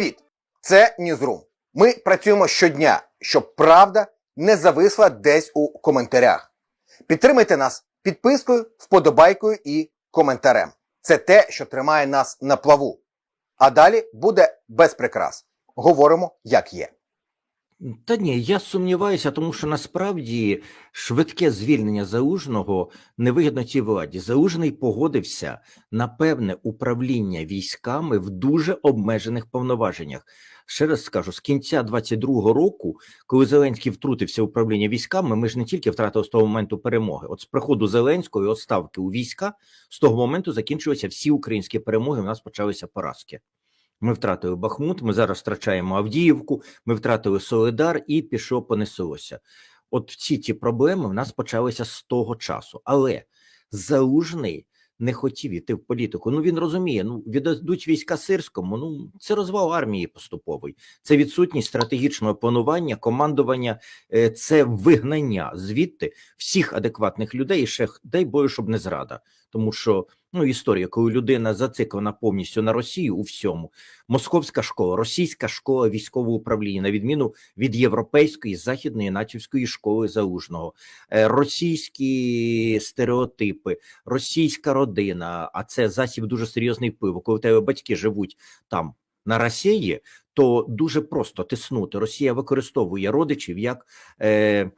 Привіт! Це Ньюзрум. Ми працюємо щодня, щоб правда не зависла десь у коментарях. Підтримайте нас підпискою, вподобайкою і коментарем. Це те, що тримає нас на плаву. А далі буде без прикрас. Говоримо, як є. Та ні, я сумніваюся, тому що насправді швидке звільнення залужного невигідно цій владі. Залужний погодився на певне управління військами в дуже обмежених повноваженнях. Ще раз скажу, з кінця 22-го року, коли Зеленський втрутився в управління військами, ми ж не тільки втратили з того моменту перемоги. От з приходу Зеленського і отставки у війська з того моменту закінчилися всі українські перемоги. У нас почалися поразки. Ми втратили Бахмут, ми зараз втрачаємо Авдіївку, ми втратили Солидар і пішло понеслося. От всі ці проблеми в нас почалися з того часу. Але Залужний не хотів іти в політику. Ну він розуміє, ну віддадуть війська сирському. Ну це розвал армії поступовий, це відсутність стратегічного планування, командування, е, це вигнання звідти всіх адекватних людей. І ще дай Боже, щоб не зрада, тому що ну історія, коли людина зациклена повністю на Росію у всьому, московська школа, російська школа військового управління, на відміну від європейської західної натівської школи залужного, е, російські стереотипи, російська родина. А це засіб дуже серйозний впливу. Коли тебе батьки живуть там на Росії, то дуже просто тиснути. Росія використовує родичів як, е,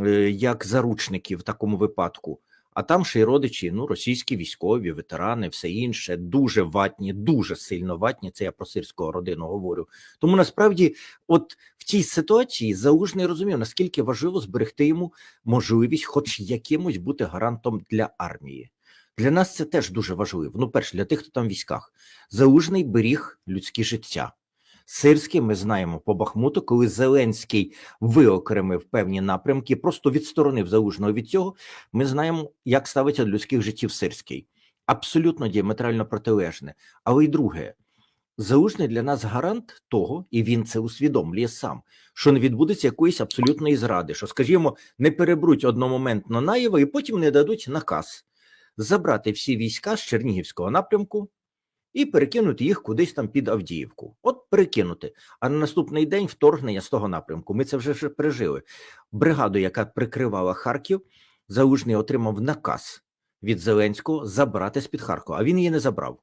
е, як заручників в такому випадку. А там ще й родичі, ну, російські військові, ветерани, все інше, дуже ватні, дуже сильно ватні. Це я про сирського родину говорю. Тому насправді, от в цій ситуації залужний розумів, наскільки важливо зберегти йому можливість, хоч якимось бути гарантом для армії. Для нас це теж дуже важливо. Ну, перше, для тих, хто там в військах, залужний беріг людські життя. Сирський ми знаємо по Бахмуту, коли Зеленський виокремив певні напрямки, просто відсторонив залужного від цього. Ми знаємо, як ставиться до людських життів Сирський. Абсолютно діаметрально протилежне. Але й друге, залужний для нас гарант того, і він це усвідомлює сам, що не відбудеться якоїсь абсолютної зради, що, скажімо, не перебруть одномоментно Наєва і потім не дадуть наказ забрати всі війська з Чернігівського напрямку і перекинути їх кудись там під Авдіївку. От перекинути. А на наступний день вторгнення з того напрямку. Ми це вже, пережили. Бригаду, яка прикривала Харків, Залужний отримав наказ від Зеленського забрати з-під Харкова, а він її не забрав.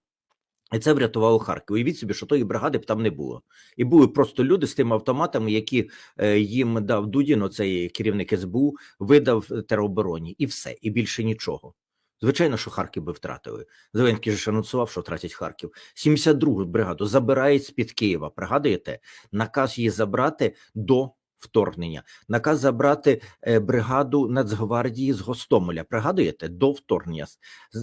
І це врятувало Харків. Уявіть собі, що тої бригади б там не було. І були просто люди з тими автоматами, які е, їм дав Дудін, оцей керівник СБУ, видав теробороні, і все, і більше нічого. Звичайно, що Харків би втратили. Зеленський ж анонсував, що втратять Харків. 72-гу бригаду забирають з-під Києва. Пригадуєте, наказ її забрати до вторгнення. Наказ забрати е, бригаду Нацгвардії з Гостомеля. Пригадуєте, до вторгнення.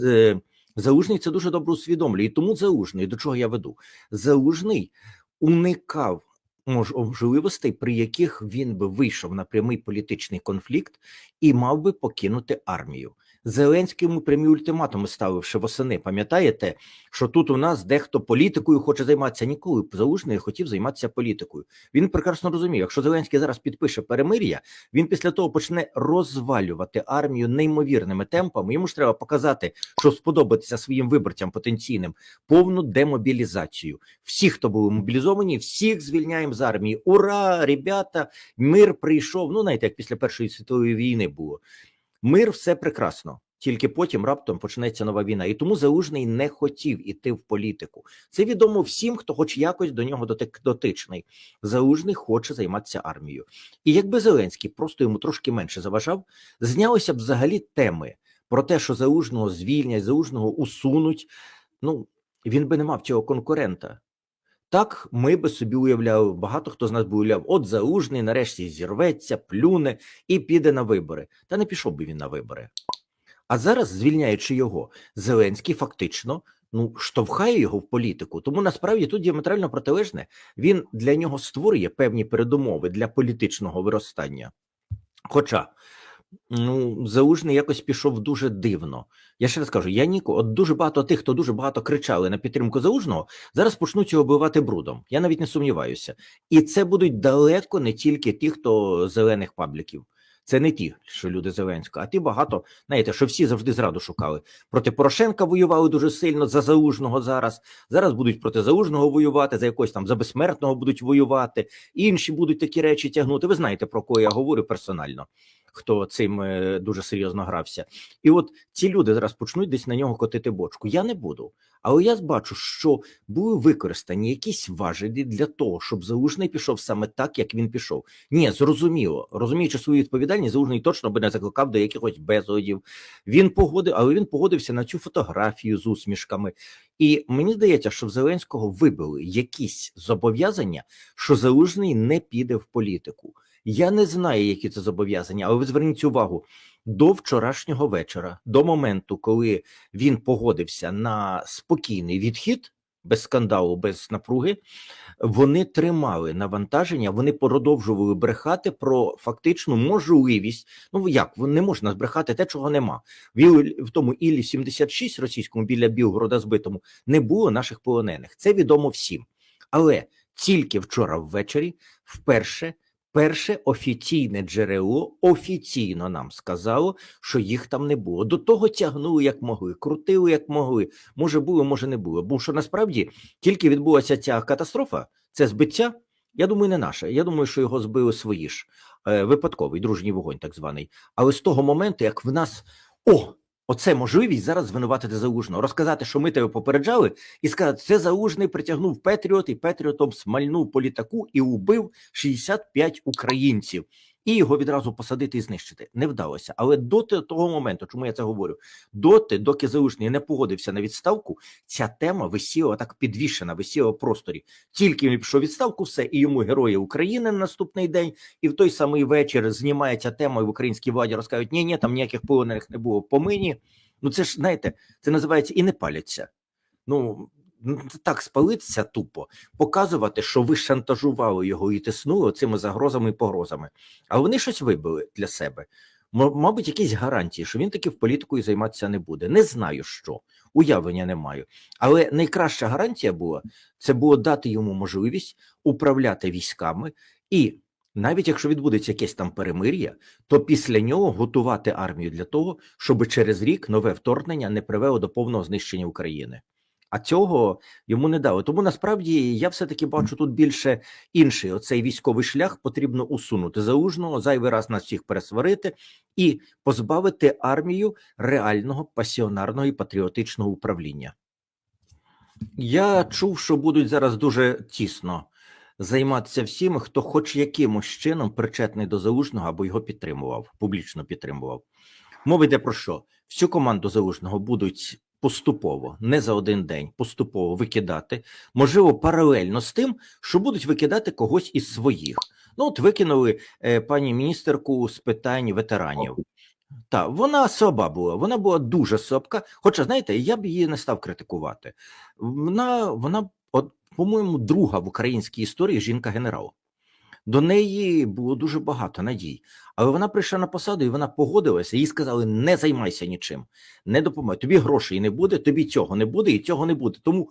Е, Залужний це дуже добре усвідомлює. І тому залужний, до чого я веду? Залужний уникав мож- можливостей, при яких він би вийшов на прямий політичний конфлікт і мав би покинути армію. Зеленський йому прямі ультиматуми ставив ще восени. Пам'ятаєте, що тут у нас дехто політикою хоче займатися ніколи. Залужний хотів займатися політикою. Він прекрасно розуміє, якщо Зеленський зараз підпише перемир'я, він після того почне розвалювати армію неймовірними темпами. Йому ж треба показати, що сподобатися своїм виборцям потенційним повну демобілізацію. Всі, хто були мобілізовані, всіх звільняємо з армії. Ура, ребята! Мир прийшов. Ну, знаєте, як після Першої світової війни було. Мир все прекрасно, тільки потім раптом почнеться нова війна. І тому Залужний не хотів іти в політику. Це відомо всім, хто хоч якось до нього дотичний. Залужний хоче займатися армією. І якби Зеленський просто йому трошки менше заважав, знялися б взагалі теми про те, що залужного звільнять, залужного усунуть. Ну він би не мав цього конкурента. Так, ми би собі уявляли, багато хто з нас би уявляв, от залужний нарешті зірветься, плюне і піде на вибори. Та не пішов би він на вибори. А зараз, звільняючи його, Зеленський фактично ну штовхає його в політику. Тому насправді тут діаметрально протилежне. Він для нього створює певні передумови для політичного виростання. Хоча ну залужний якось пішов дуже дивно. Я ще раз кажу, я ніко, от дуже багато тих, хто дуже багато кричали на підтримку залужного, зараз почнуть його оббивати брудом. Я навіть не сумніваюся. І це будуть далеко не тільки ті, хто зелених пабліків. Це не ті, що люди Зеленського, а ті багато, знаєте, що всі завжди зраду шукали. Проти Порошенка воювали дуже сильно за Заужного зараз. Зараз будуть проти Заужного воювати, за якось там за безсмертного будуть воювати. Інші будуть такі речі тягнути. Ви знаєте, про кого я говорю персонально, хто цим е, дуже серйозно грався. І от ці люди зараз почнуть десь на нього котити бочку. Я не буду. Але я бачу, що були використані якісь важелі для того, щоб Заужний пішов саме так, як він пішов. Ні, зрозуміло, розуміючи свою відповідальність, Заужний точно би не закликав до якихось безодів. Він погодив, але він погодився на цю фотографію з усмішками. І мені здається, що в Зеленського вибили якісь зобов'язання, що Залужний не піде в політику. Я не знаю, які це зобов'язання, але ви зверніть увагу до вчорашнього вечора, до моменту, коли він погодився на спокійний відхід без скандалу, без напруги. Вони тримали навантаження, вони продовжували брехати про фактичну можливість. Ну як не можна збрехати те, чого нема. В, тому Іллі 76 російському біля Білгорода збитому не було наших полонених. Це відомо всім. Але тільки вчора ввечері, вперше, перше офіційне джерело офіційно нам сказало, що їх там не було. До того тягнули як могли, крутили як могли. Може було, може не було. Бо що насправді тільки відбулася ця катастрофа, це збиття. Я думаю, не наше. Я думаю, що його збили свої ж е, випадковий дружній вогонь, так званий. Але з того моменту, як в нас о, оце можливість зараз звинуватити залужного, розказати, що ми тебе попереджали, і сказати, це залужний притягнув Петріот, і Петріотом смальнув по літаку і убив 65 українців. І його відразу посадити і знищити не вдалося. Але доти того моменту, чому я це говорю, доти, доки залужний не погодився на відставку, ця тема висіла так підвішена, висіла в просторі. Тільки він пішов відставку, все і йому герої України на наступний день, і в той самий вечір знімається тема, і в українській владі розкажуть, ні, ні, там ніяких полонених не було помині. Ну це ж знаєте, це називається і не паляться. Ну ну, так спалитися тупо, показувати, що ви шантажували його і тиснули цими загрозами і погрозами. А вони щось вибили для себе. Мабуть, якісь гарантії, що він таки в політикою займатися не буде. Не знаю що, уявлення не маю. Але найкраща гарантія була це було дати йому можливість управляти військами, і навіть якщо відбудеться якесь там перемир'я, то після нього готувати армію для того, щоб через рік нове вторгнення не привело до повного знищення України. А цього йому не дали. Тому насправді я все-таки бачу тут більше інший. Оцей військовий шлях потрібно усунути залужного, зайвий раз нас всіх пересварити і позбавити армію реального пасіонарного і патріотичного управління. Я чув, що будуть зараз дуже тісно займатися всіми, хто хоч якимось чином причетний до залужного або його підтримував, публічно підтримував. Мова йде про що? Всю команду залужного будуть поступово, не за один день, поступово викидати, можливо, паралельно з тим, що будуть викидати когось із своїх. Ну, от викинули е, пані міністерку з питань ветеранів. Так, вона слаба була, вона була дуже слабка. Хоча, знаєте, я б її не став критикувати. Вона, вона от, по-моєму, друга в українській історії жінка-генерал. До неї було дуже багато надій. Але вона прийшла на посаду і вона погодилася. Їй сказали: не займайся нічим, не допомагай. Тобі грошей не буде, тобі цього не буде і цього не буде. Тому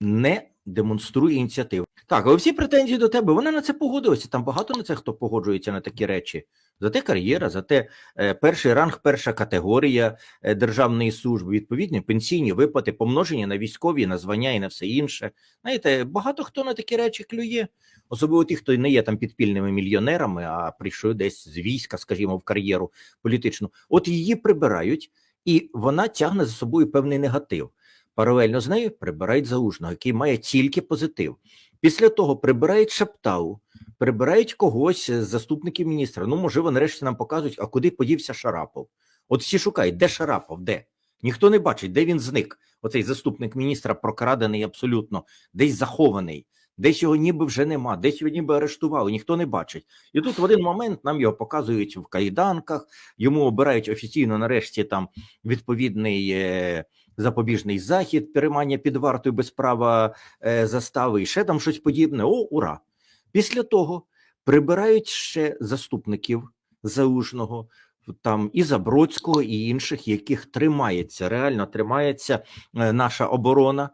не демонструй ініціативу. Так, але всі претензії до тебе, вона на це погодилася. Там багато на це хто погоджується на такі речі. Зате кар'єра, зате е, перший ранг, перша категорія е, державної служби, відповідні пенсійні виплати, помножені на військові, на звання і на все інше. Знаєте, багато хто на такі речі клює, особливо ті, хто не є там підпільними мільйонерами, а прийшли десь з війська, скажімо, в кар'єру політичну. От її прибирають, і вона тягне за собою певний негатив. Паралельно з нею прибирають залужного, який має тільки позитив. Після того прибирають Шаптау, прибирають когось з заступників міністра. Ну, можливо, нарешті нам покажуть, а куди подівся Шарапов. От всі шукають, де Шарапов, де? Ніхто не бачить, де він зник. Оцей заступник міністра прокрадений абсолютно, десь захований, десь його ніби вже нема, десь його ніби арештували, ніхто не бачить. І тут в один момент нам його показують в кайданках, йому обирають офіційно нарешті там відповідний. Е- запобіжний захід, переймання під вартою без права е, застави і ще там щось подібне. О, ура! Після того прибирають ще заступників залужного, там і Забродського, і інших, яких тримається, реально тримається е, наша оборона.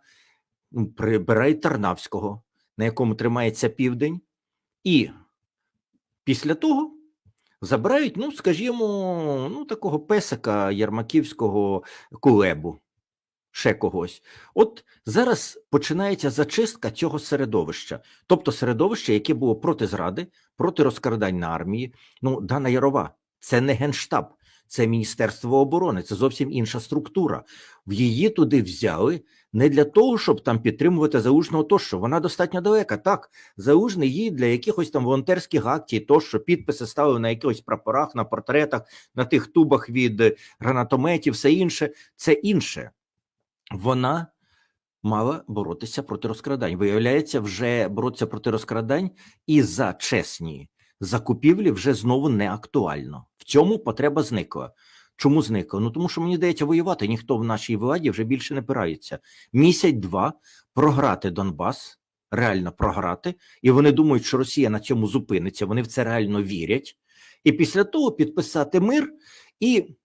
Прибирають Тарнавського, на якому тримається південь, і після того Забирають, ну, скажімо, ну, такого песика ярмаківського кулебу, ще когось. От зараз починається зачистка цього середовища, тобто середовище, яке було проти зради, проти розкрадань на армії. Ну, Дана Ярова, це не генштаб, це Міністерство оборони, це зовсім інша структура. В її туди взяли не для того, щоб там підтримувати залужного тощо. Вона достатньо далека. Так, залужний її для якихось там волонтерських акцій, тощо підписи ставили на якихось прапорах, на портретах, на тих тубах від гранатометів, все інше. Це інше. Вона мала боротися проти розкрадань. Виявляється, вже боротися проти розкрадань і за чесні закупівлі вже знову не актуально. В цьому потреба зникла. Чому зникла? Ну тому що мені здається, воювати ніхто в нашій владі вже більше не пирається. Місяць-два програти Донбас, реально програти, і вони думають, що Росія на цьому зупиниться. Вони в це реально вірять. І після того підписати мир і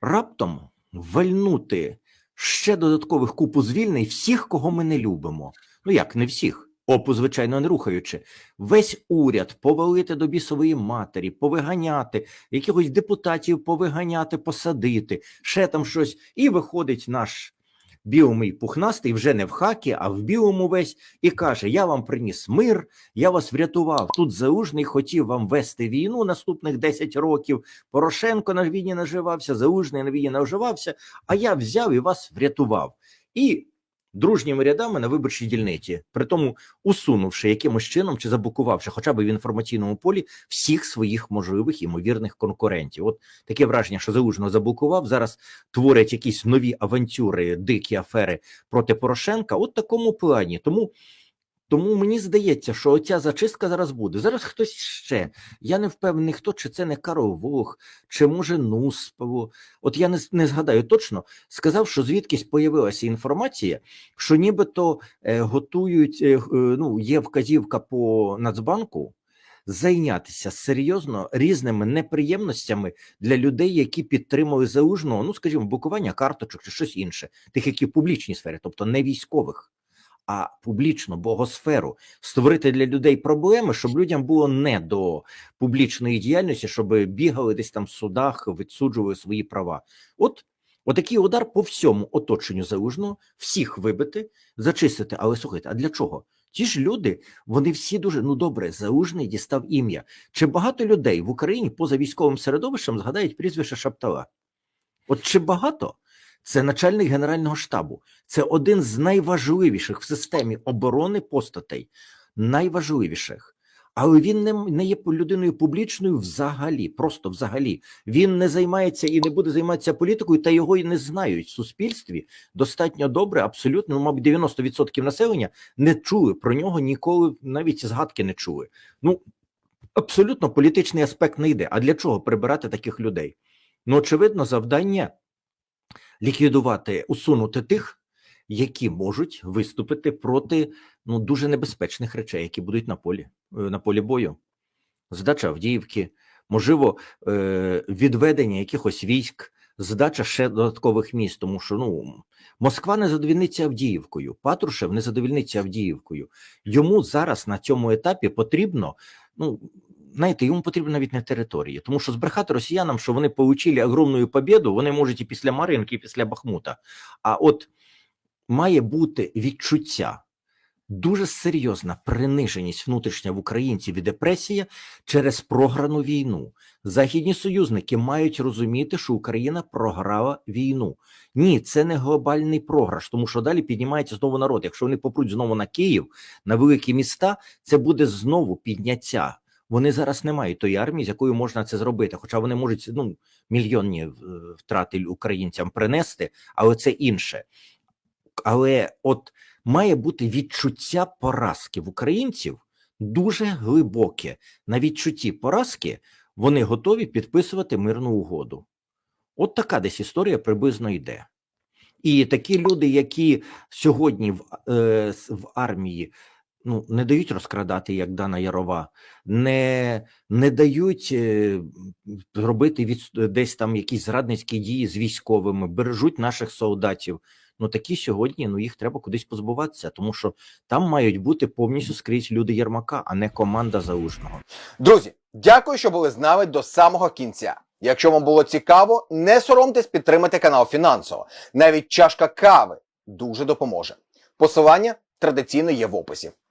раптом вальнути ще додаткових купу звільнень всіх, кого ми не любимо. Ну як не всіх. Опу, звичайно, не рухаючи, весь уряд повалити до бісової матері, повиганяти, якихось депутатів повиганяти, посадити, ще там щось, і виходить наш білий пухнастий вже не в хакі, а в білому весь, і каже: Я вам приніс мир, я вас врятував. Тут залужний хотів вам вести війну наступних 10 років. Порошенко на війні наживався, залужний на війні наживався, а я взяв і вас врятував. І дружніми рядами на виборчій дільниці, при тому усунувши якимось чином чи заблокувавши, хоча б в інформаційному полі всіх своїх можливих імовірних конкурентів. От таке враження, що залужно заблокував. Зараз творять якісь нові авантюри, дикі афери проти Порошенка. От такому плані. Тому. Тому мені здається, що оця зачистка зараз буде. Зараз хтось ще. Я не впевнений, хто чи це не Карл Вог, чи може Нуспало. От я не, не згадаю точно. Сказав, що звідкись появилася інформація, що нібито е, готують, е, е, ну, є вказівка по Нацбанку зайнятися серйозно різними неприємностями для людей, які підтримали залужного, ну, скажімо, блокування карточок чи щось інше, тих, які в публічній сфері, тобто не військових. А публічну богосферу створити для людей проблеми, щоб людям було не до публічної діяльності, щоб бігали десь там в судах, відсуджували свої права. От отакий удар по всьому оточенню залужного, всіх вибити, зачистити. Але слухайте, а для чого? Ті ж люди, вони всі дуже ну добре, залужний дістав ім'я. Чи багато людей в Україні поза військовим середовищем згадають прізвище Шаптала? От чи багато? Це начальник Генерального штабу. Це один з найважливіших в системі оборони постатей, найважливіших. Але він не, не є людиною публічною взагалі, просто взагалі. Він не займається і не буде займатися політикою, та його і не знають в суспільстві достатньо добре, абсолютно, ну, мабуть, 90% населення не чули про нього ніколи, навіть згадки не чули. Ну, абсолютно політичний аспект не йде. А для чого прибирати таких людей? Ну, очевидно, завдання ліквідувати, усунути тих, які можуть виступити проти ну, дуже небезпечних речей, які будуть на полі, е, на полі бою. Здача Авдіївки, можливо, е, відведення якихось військ, здача ще додаткових міст, тому що ну, Москва не задовільниться Авдіївкою, Патрушев не задовільниться Авдіївкою. Йому зараз на цьому етапі потрібно, ну, знаєте, йому потрібно навіть не території, тому що збрехати росіянам, що вони отримали огромну побіду, вони можуть і після Мар'їнки, і після Бахмута. А от має бути відчуття, дуже серйозна приниженість внутрішня в українців і депресія через програну війну. Західні союзники мають розуміти, що Україна програла війну. Ні, це не глобальний програш, тому що далі піднімається знову народ. Якщо вони попруть знову на Київ, на великі міста, це буде знову підняття. Вони зараз не мають тої армії, з якою можна це зробити. Хоча вони можуть ну, мільйонні е, втрати українцям принести, але це інше. Але от має бути відчуття поразки в українців дуже глибоке. На відчутті поразки вони готові підписувати мирну угоду. От така десь історія приблизно йде. І такі люди, які сьогодні в, е, в армії ну, не дають розкрадати, як Дана Ярова, не, не дають е, робити від, десь там якісь зрадницькі дії з військовими, бережуть наших солдатів. Ну такі сьогодні ну їх треба кудись позбуватися, тому що там мають бути повністю скрізь люди Єрмака, а не команда Залужного. Друзі, Дякую, що були з нами до самого кінця. Якщо вам було цікаво, не соромтесь підтримати канал фінансово. Навіть чашка кави дуже допоможе. Посилання традиційно є в описі.